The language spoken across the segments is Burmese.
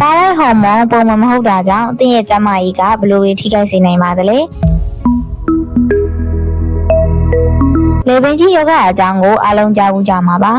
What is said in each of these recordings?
သားရိုက်ဟော်မုန်းပုံမှန်မဟုတ်တာကြောင့်အသင်ရဲ့ကျန်းမာရေးကဘယ်လိုတွေထိခိုက်စေနိုင်ပါသလဲလေပင်ကြီးယောဂအကြောင်းကိုအားလုံးကြားဘူးကြမှာပါ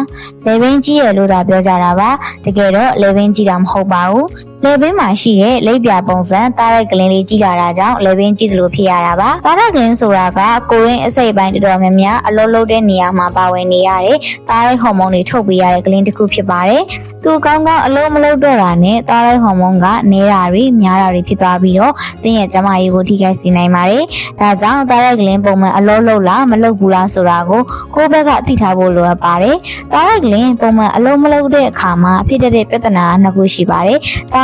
လေပင်ကြီးရဲ့လို့သာပြောကြတာပါတကယ်တော့လေပင်ကြီးတာမဟုတ်ပါဘူးလေပင်မှာရှိတဲ့လိပ်ပြပုံစံတားရိုက်ကလင်းလေးကြီးလာတာကြောင့်လေပင်ကြီးသလိုဖြစ်ရတာပါတားရိုက်ကလင်းဆိုတာကကိုရင်းအစိတ်ပိုင်းတော်တော်များများအလုံးလုံးတဲ့နေရာမှာပါဝင်နေရတဲ့တားရိုက်ဟော်မုန်းတွေထုတ်ပေးရတဲ့ကလင်းတစ်ခုဖြစ်ပါတယ်သူကောင်းကောင်းအလုံးမလုံးတော့တာနဲ့တားရိုက်ဟော်မုန်းကနေတာတွေများတာတွေဖြစ်သွားပြီးတော့သင်ရဲ့ကျန်းမာရေးကိုထိခိုက်စေနိုင်ပါတယ်ဒါကြောင့်တားရိုက်ကလင်းပုံမှန်အလုံးလုံးလားမလုံးဘူးလားဆိုတာကိုကိုယ့်ဘက်ကသိထားဖို့လိုအပ်ပါတယ်တားရိုက်ကလင်းပုံမှန်အလုံးမလုံးတဲ့အခါမှာဖြစ်တတ်တဲ့ပြဿနာနှစ်ခုရှိပါတယ်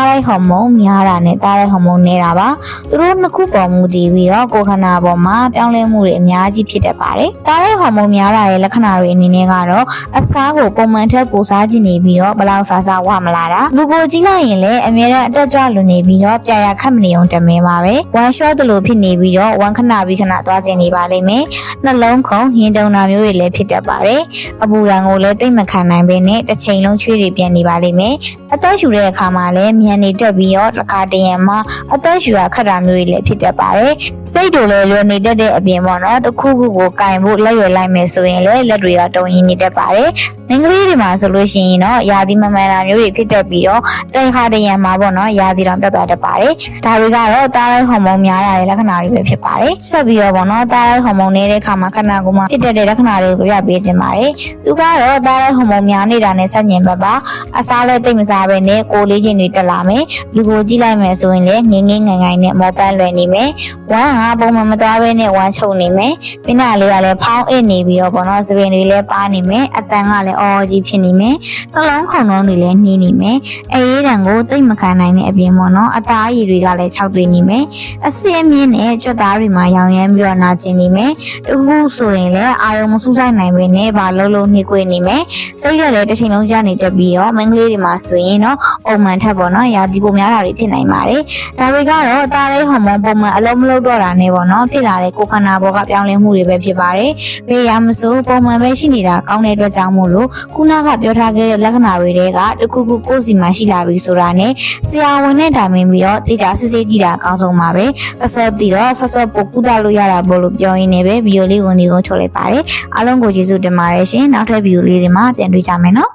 တားရိုက်ဟော်မုန်းများတာနဲ့တားရိုက်ဟော်မုန်းနေတာပါသူတို့နှစ်ခုပေါ်မူတည်ပြီးတော့ကိုယ်ခန္ဓာပေါ်မှာပြောင်းလဲမှုတွေအများကြီးဖြစ်တတ်ပါတယ်တားရိုက်ဟော်မုန်းများတာရဲ့လက္ခဏာတွေအနေနဲ့ကတော့အစားကိုပုံမှန်ထက်ပိုစားကြည့်နေပြီးတော့ဘယ်လောက်စားစားဝမလာတာလူကိုကြည့်လိုက်ရင်လည်းအမြဲတမ်းအတက်ကြွလွန်နေပြီးတော့ကြာရခတ်မနေအောင်တမင်ပါပဲဝမ်ရှော့တလို့ဖြစ်နေပြီးတော့ဝမ်ခဏပြီးခဏသွားကျင်နေပါလိမ့်မယ်နှလုံးခုန်ရင်တုံတာမျိုးတွေလည်းဖြစ်တတ်ပါတယ်အပူရံကိုလည်းတိတ်မခံနိုင်ဘဲနဲ့တစ်ချိန်လုံးချွေးတွေပြန်နေပါလိမ့်မယ်အသက်ရှူတဲ့အခါမှာလည်းမြန်နေတက်ပြီးတော့တစ်ခါတရံမှာအသက်ရှူရခတ်တာမျိုးတွေလည်းဖြစ်တတ်ပါတယ်စိတ်တို့လည်းလွယ်နေတတ်တဲ့အပြင်ပေါ့နော်တစ်ခုခုကိုကင်ဖို့လက်ရွယ်လိုက်မယ်ဆိုရင်လည်းလက်တွေကတုံရင်းနေတတ်ပါတယ်မင်္ဂလိတွေမှာဆိုလို့ရှိရင်တော့ယာဒီမမှန်တာမျိုးတွေဖြစ်တတ်ပြီးတော့တခါတရံမှာပေါ့နော်ယာဒီတောင်ပြတ်သွားတတ်ပါတယ်ဒါတွေကတော့တားရိုက်ဟော်မုန်းများတာရဲ့လက္ခဏာတွေပဲဖြစ်ပါတယ်ဆက်ပြီးတော့ပေါ့နော်တားရိုက်ဟော်မုန်းနေတဲ့အခါမှာခန္ဓာကိုယ်မှာဖြစ်တတ်တဲ့လက္ခဏာတွေကိုပြပြပေးခြင်းပါတယ်သူကတော့တားရိုက်ဟော်မုန်းများနေတာနဲ့ဆက်ညင်ဘက်ပါအစားလည်းတိတ်မစားပဲနဲ့ကိုယ်လေးချင်းတွေတက်လာမယ်လူကိုကြည့်လိုက်မယ်ဆိုရင်လည်းငင်းငင်းငန်ငန်နဲ့မောပန်းလွယ်နေမယ်ဝမ်းကပုံမှန်မသွားဘဲနဲ့ဝမ်းချုပ်နေမယ်ပြင်းနာလေးကလည်းဖောင်းအစ်နေပြီးတော့ပေါ့နော်စပင်တွေလည်းပါနေမယ်အတန်ကလည်းအော်ကြီးဖြစ်နေမယ်နှလုံးခုန်လုံးတွေလည်းနှီးနေမယ်အေးတံကိုတိတ်မခံနိုင်တဲ့အပြင်ပေါ့နော်အသားရည်တွေကလည်းခြောက်သွေးနေမယ်အစင်းမြင့်နဲ့ကြွက်သားတွေမှာရောင်ရမ်းပြီးတော့နာကျင်နေမယ်တခုဆိုရင်လည်းအာယုံမစူးစိုက်နိုင်ဘဲနဲ့ဘာလုံးလုံးနှိကွေးနေမယ်စိတ်ကလည်းတစ်ချိန်လုံးကြာနေတက်ပြီးတော့မင်္ဂလေးတွေမှာဆိုရင်တော့ပုံမှန်ထက်ပေါ့နော်ရာသီပုံများတာတွေဖြစ်နိုင်ပါတယ်ဒါတွေကတော့တားလေးဟော်မုန်းပုံမှန်အလုံးမလုံးတော့တာနဲ့ပေါ့နော်ဖြစ်လာတဲ့ကိုယ်ခန္ဓာဘောကပြောင်းလဲမှုတွေပဲဖြစ်ပါတယ်ဘေးရမစိုးပုံမှန်ပဲရှိနေတာကောင်းတဲ့အတွက်ကြောင့်မို့လို့ခုနကပြောထားခဲ့တဲ့လက္ခဏာတွေတွေကတခုခုကိုယ်စီမှာရှိလာပြီဆိုတာနဲ့ဆရာဝန်နဲ့တိုင်ပင်ပြီးတော့တေချာစစ်စစ်ကြည့်တာအကောင်းဆုံးပါပဲဆက်ဆက်ပြီးတော့ဆက်ဆက်ပို့ကုသလို့ရတာပေါ့လို့ပြောရင်းနဲ့ပဲဗီဒီယိုလေးကိုနေကုန်ထုတ်လိုက်ပါတယ်အားလုံးကိုကျေးဇူးတင်ပါတယ်ရှင်နောက်ထပ်ဗီဒီယိုလေးတွေမှာပြန်တွေ့ကြမယ်နော်